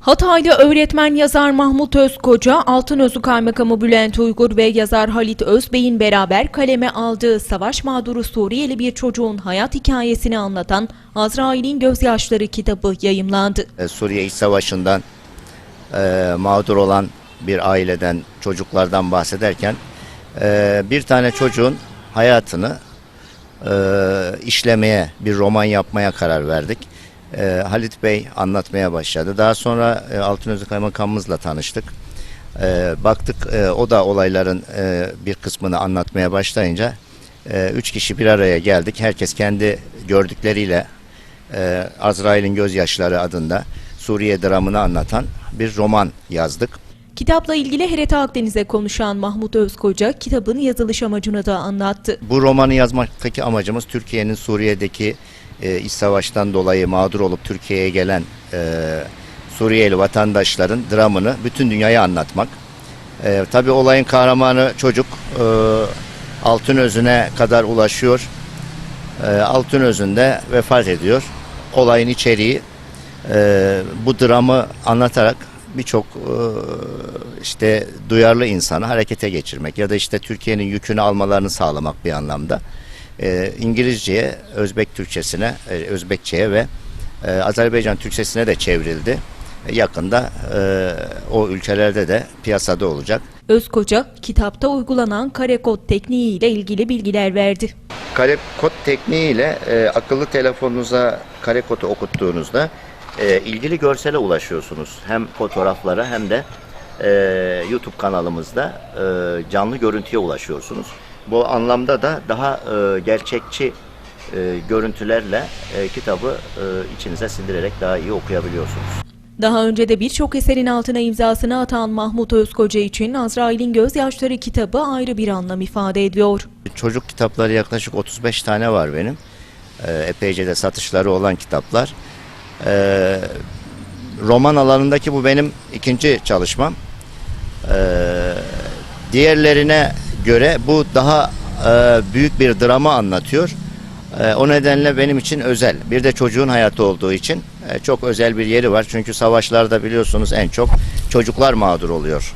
Hatay'da öğretmen yazar Mahmut Özkoca, Altınözü Kaymakamı Bülent Uygur ve yazar Halit Özbey'in beraber kaleme aldığı savaş mağduru Suriyeli bir çocuğun hayat hikayesini anlatan Azrail'in Gözyaşları kitabı yayımlandı. E, Suriye İç Savaşı'ndan e, mağdur olan bir aileden, çocuklardan bahsederken e, bir tane çocuğun hayatını e, işlemeye, bir roman yapmaya karar verdik. E, Halit Bey anlatmaya başladı. Daha sonra e, Altınözü Kaymakamımızla tanıştık. E, baktık e, o da olayların e, bir kısmını anlatmaya başlayınca e, üç kişi bir araya geldik. Herkes kendi gördükleriyle e, Azrail'in Gözyaşları adında Suriye dramını anlatan bir roman yazdık. Kitapla ilgili HRT Akdeniz'e konuşan Mahmut Özkoca, kitabın yazılış amacını da anlattı. Bu romanı yazmaktaki amacımız Türkiye'nin Suriye'deki e, iç savaştan dolayı mağdur olup Türkiye'ye gelen e, Suriyeli vatandaşların dramını bütün dünyaya anlatmak. E, tabii olayın kahramanı çocuk e, Altınözü'ne kadar ulaşıyor. E, Altınözü'nde vefat ediyor. Olayın içeriği e, bu dramı anlatarak birçok e, işte duyarlı insanı harekete geçirmek ya da işte Türkiye'nin yükünü almalarını sağlamak bir anlamda. E, İngilizceye, Özbek Türkçesine, e, Özbekçeye ve e, Azerbaycan Türkçesine de çevrildi. E, yakında e, o ülkelerde de piyasada olacak. Özkoca, kitapta uygulanan kare kod tekniği ile ilgili bilgiler verdi. Kare kod tekniğiyle e, akıllı telefonunuza kare kodu okuttuğunuzda e, ilgili görsele ulaşıyorsunuz. Hem fotoğraflara hem de e, YouTube kanalımızda e, canlı görüntüye ulaşıyorsunuz. Bu anlamda da daha e, gerçekçi e, görüntülerle e, kitabı e, içinize sindirerek daha iyi okuyabiliyorsunuz. Daha önce de birçok eserin altına imzasını atan Mahmut Özkoca için Azrail'in Gözyaşları kitabı ayrı bir anlam ifade ediyor. Çocuk kitapları yaklaşık 35 tane var benim. Ee, epeyce de satışları olan kitaplar. Ee, roman alanındaki bu benim ikinci çalışmam. Ee, diğerlerine göre bu daha e, büyük bir drama anlatıyor. Ee, o nedenle benim için özel. Bir de çocuğun hayatı olduğu için e, çok özel bir yeri var. Çünkü savaşlarda biliyorsunuz en çok çocuklar mağdur oluyor.